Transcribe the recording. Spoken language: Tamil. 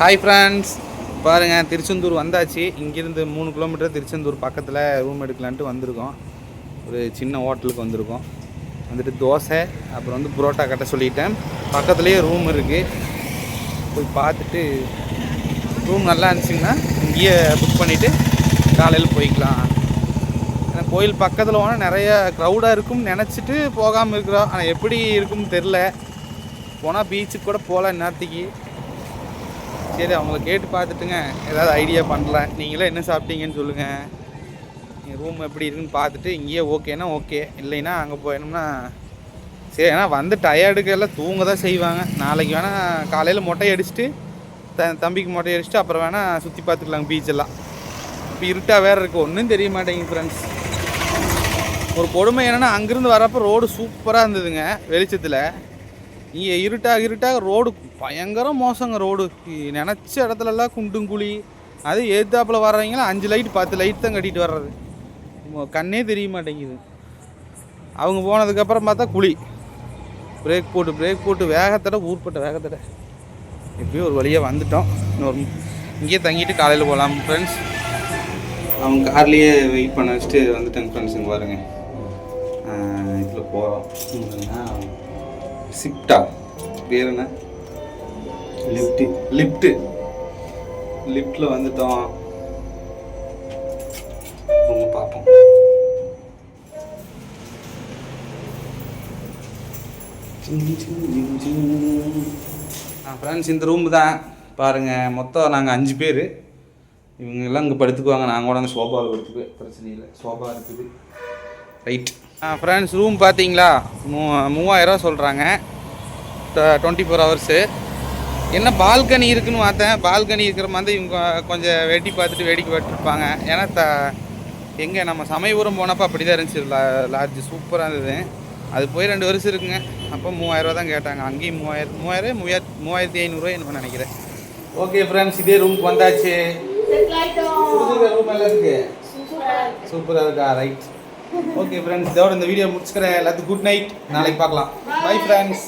ஹாய் ஃப்ரெண்ட்ஸ் பாருங்கள் திருச்செந்தூர் வந்தாச்சு. இங்கேருந்து மூணு கிலோமீட்டர் திருச்செந்தூர் பக்கத்தில் ரூம் எடுக்கலான்ட்டு வந்திருக்கோம். ஒரு சின்ன ஹோட்டலுக்கு வந்திருக்கோம். வந்துட்டு தோசை அப்புறம் வந்து புரோட்டா கட்ட சொல்லிட்டேன். பக்கத்துலேயே ரூம் இருக்குது போய் பார்த்துட்டு ரூம் நல்லா இருந்துச்சுங்கன்னா இங்கேயே புக் பண்ணிவிட்டு காலையில் போய்க்கலாம். ஏன்னா கோயில் பக்கத்தில் போனால் நிறைய க்ரௌடாக இருக்கும்னு நினச்சிட்டு போகாமல் இருக்கிறோம். ஆனால் எப்படி இருக்கும்னு தெரில போனால் பீச்சுக்கு கூட போகலாம் நேரத்துக்கு சரி அவங்கள கேட்டு பார்த்துட்டுங்க. ஏதாவது ஐடியா பண்ணல நீங்களே என்ன சாப்பிட்டீங்கன்னு சொல்லுங்கள் ரூம் எப்படி இருக்குன்னு பார்த்துட்டு இங்கேயே ஓகேனா ஓகே இல்லைன்னா அங்கே போயினோம்னா சரி ஏன்னா வந்து டயர்டுக்கு எல்லாம் தூங்க தான் செய்வாங்க. நாளைக்கு வேணால் காலையில் மொட்டை அடிச்சுட்டு த தம்பிக்கு மொட்டை அடிச்சுட்டு அப்புறம் வேணால் சுற்றி பார்த்துக்கலாங்க பீச்செல்லாம் இப்போ இருட்டாக வேறு இருக்குது ஒன்றும் தெரிய மாட்டேங்குது ஃப்ரெண்ட்ஸ் ஒரு கொடுமை என்னென்னா அங்கேருந்து வரப்போ ரோடு சூப்பராக இருந்ததுங்க வெளிச்சத்தில். இங்கே இருட்டாக இருட்டாக ரோடு பயங்கர மோசங்க ரோடு. நினச்ச இடத்துலலாம் குண்டும் குழி. அது ஏத்தாப்பில் வர்றவங்களாம் அஞ்சு லைட் பத்து லைட் தான் கட்டிட்டு வர்றது. கண்ணே தெரிய மாட்டேங்குது. அவங்க போனதுக்கப்புறம் பார்த்தா குழி. பிரேக் போட்டு பிரேக் போட்டு வேகத்தட ஊர்பட்ட வேகத்தட. எப்படியும் ஒரு வழியாக வந்துட்டோம். இன்னொரு இங்கேயே தங்கிட்டு காலையில் போகலாம் ஃப்ரெண்ட்ஸ் அவங்க கார்லேயே வெயிட் பண்ண வச்சுட்டு வந்துட்டாங்க ஃப்ரெண்ட்ஸ் இங்கே பாருங்க. இதில் போகிறோம் சிப்டா பேர் என்ன லிஃப்ட்டு லிஃப்ட்டு லிஃப்ட்டில் வந்துட்டோம். ரொம்ப பார்ப்போம். ஃப்ரெண்ட்ஸ் இந்த ரூம் தான். பாருங்கள் மொத்தம் நாங்கள் அஞ்சு பேர். இவங்க எல்லாம் இங்கே படுத்துக்குவாங்க. நாங்கள் கூட அந்த சோஃபாவில் படுத்துக்குவேன் பிரச்சனை இல்லை. சோஃபா இருக்குது. ரைட் ஃப்ரெண்ட்ஸ் ரூம் பார்த்தீங்களா மூ மூவாயிரரூவா சொல்கிறாங்க டுவெண்ட்டி ஃபோர் ஹவர்ஸு என்ன பால்கனி இருக்குன்னு பார்த்தேன். பால்கனி இருக்கிற மாதிரி இவங்க கொஞ்சம் வெட்டி பார்த்துட்டு வேடிக்கை பார்த்துருப்பாங்க ஏன்னா த எங்கே நம்ம சமயபுரம் போனப்போ அப்படி தான் இருந்துச்சு. லா லாட்ஜ் சூப்பராக இருந்தது. அது போய் ரெண்டு வருஷம் இருக்குங்க. அப்போ மூவாயிரரூவா தான் கேட்டாங்க. அங்கேயும் மூவாயிரம் மூவாயிரம் மூவாயிரத்தி மூவாயிரத்தி ஐநூறுரூவா என்னமோ நினைக்கிறேன். ஓகே ஃப்ரெண்ட்ஸ் இதே ரூமுக்கு வந்தாச்சு. ரூம் எல்லாம் இருக்கு. சூப்பராக இருக்கா. ரைட் ஓகே ஃப்ரெண்ட்ஸ் இதோட இந்த வீடியோ முடிச்சுக்கிறேன். எல்லாத்துக்கும் குட் நைட் நாளைக்கு பார்க்கலாம். Bye friends